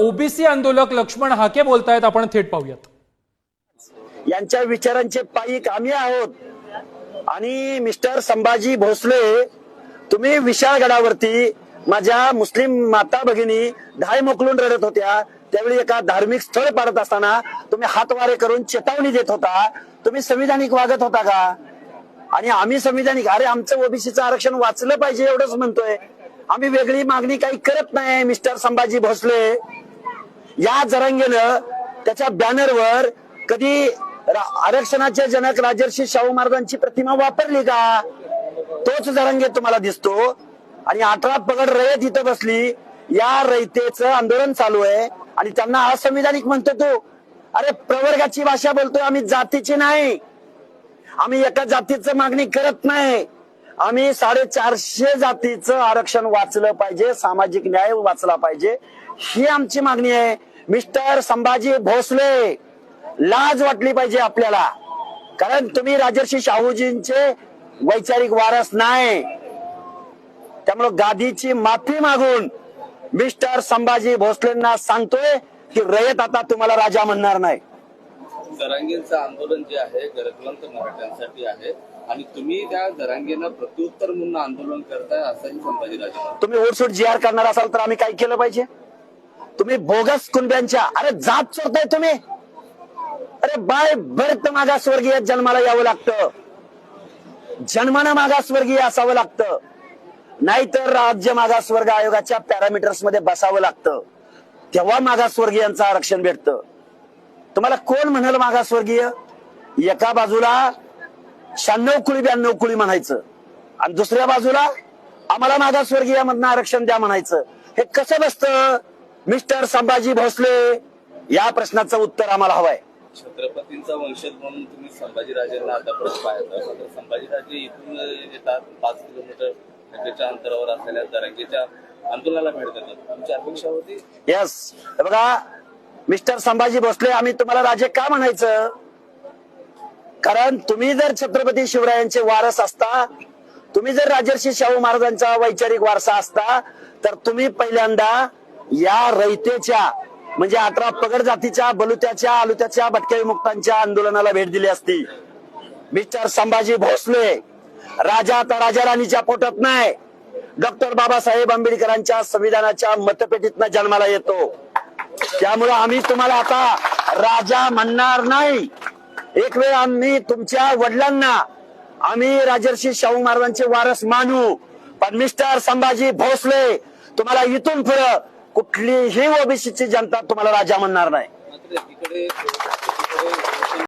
OBC आंदोलक लक्ष्मण हाके बोलतायत आपण थेट पाहूयात. यांच्या विचारांचे पायिक आम्ही आहोत. आणि मिस्टर संभाजी भोसले तुम्ही विशाळगडावरती माझ्या मुस्लिम माता भगिनी धाय मोकलून रडत होत्या. त्यावेळी एका धार्मिक स्थळ पाडत असताना तुम्ही हातवारे करून चेतावणी देत होता. तुम्ही संविधानिक वागत होता का? आणि आम्ही संविधानिक अरे आमचं ओबीसीचं आरक्षण वाचलं पाहिजे एवढंच म्हणतोय. आम्ही वेगळी मागणी काही करत नाही मिस्टर संभाजी भोसले. या जरांगेनं त्याच्या बॅनरवर कधी आरक्षणाच्या जनक राजर्षी शाहू महाराजांची प्रतिमा वापरली का? तोच जरांगे तुम्हाला दिसतो. आणि अठरा पगड रयत इथं बसली. या रयतेच आंदोलन चालू आहे. आणि त्यांना असंविधानिक म्हणतो तो. अरे प्रवर्गाची भाषा बोलतोय आम्ही जातीची नाही. आम्ही एका जातीचं मागणी करत नाही. आम्ही साडेचारशे जातीचं आरक्षण वाचलं पाहिजे सामाजिक न्याय वाचला पाहिजे. ही आमची मागणी आहे. मिस्टर संभाजी भोसले लाज वाटली पाहिजे आपल्याला. कारण तुम्ही राजर्षी शाहूजींचे वैचारिक वारस नाही. त्यामुळे गादीची माफी मागून मिस्टर संभाजी भोसलेंना सांगतोय की रयत आता तुम्हाला राजा म्हणणार नाही. जरांगेंचं आंदोलन जे आहे गरजवंत मराठ्यांसाठी आहे आणि तुम्ही त्या जरांगेनं प्रत्युत्तर म्हणून आंदोलन करताय असंही संभाजीराजे. तुम्ही ओटसूट जी आर करणार असाल तर आम्ही काय केलं पाहिजे? तुम्ही बोगस कुणब्यांच्या अरे जात चोरताय तुम्ही. अरे बाय भरत मागासवर्गीय जन्माला यावं लागतं. जन्मानं मागासवर्गीय असावं लागतं. नाहीतर राज्य मागासवर्ग आयोगाच्या पॅरामीटर्समध्ये बसावं लागतं. तेव्हा मागासवर्गीयांचं आरक्षण भेटतं. तुम्हाला कोण म्हणाल मागासवर्गीय? एका बाजूला शहाण्णव कुळी ब्याण्णव कुळी म्हणायचं. आणि दुसऱ्या बाजूला आम्हाला मागासवर्गीय मधनं आरक्षण द्या म्हणायचं. हे कसं बसतं? मिस्टर संभाजी भोसले या प्रश्नाचं उत्तर आम्हाला हवंय. छत्रपतींचा वंशज म्हणून तुम्ही संभाजीराजेंना संभाजीराजे इथून येतात पाच किलोमीटर त्याच्या अंतरावर असलेल्या आंदोलनाला भेट देतात. तुमची अपेक्षा होती? यस बघा मिस्टर संभाजी भोसले आम्ही तुम्हाला राजे का म्हणायचं? कारण तुम्ही जर छत्रपती शिवरायांचे वारस असता तुम्ही जर राजर्षी शाहू महाराजांचा वैचारिक वारसा असता तर तुम्ही पहिल्यांदा या रयतेच्या म्हणजे अठरा पगड जातीच्या बलुत्याच्या आलुत्याच्या भटक्या विमुक्तांच्या आंदोलनाला भेट दिली असती. मिस्टर संभाजी भोसले राजा आता राजा राणीच्या पोटात नाही. डॉक्टर बाबासाहेब आंबेडकरांच्या संविधानाच्या मतपेटीतनं जन्माला येतो. त्यामुळे आम्ही तुम्हाला आता राजा म्हणणार नाही. एक वेळ आम्ही तुमच्या वडिलांना आम्ही राजर्षी शाहू महाराजांचे वारस मानू. पण मिस्टर संभाजी भोसले तुम्हाला इथून पुढं कुठलीही ओबीसीची जनता तुम्हाला राजा म्हणणार नाही.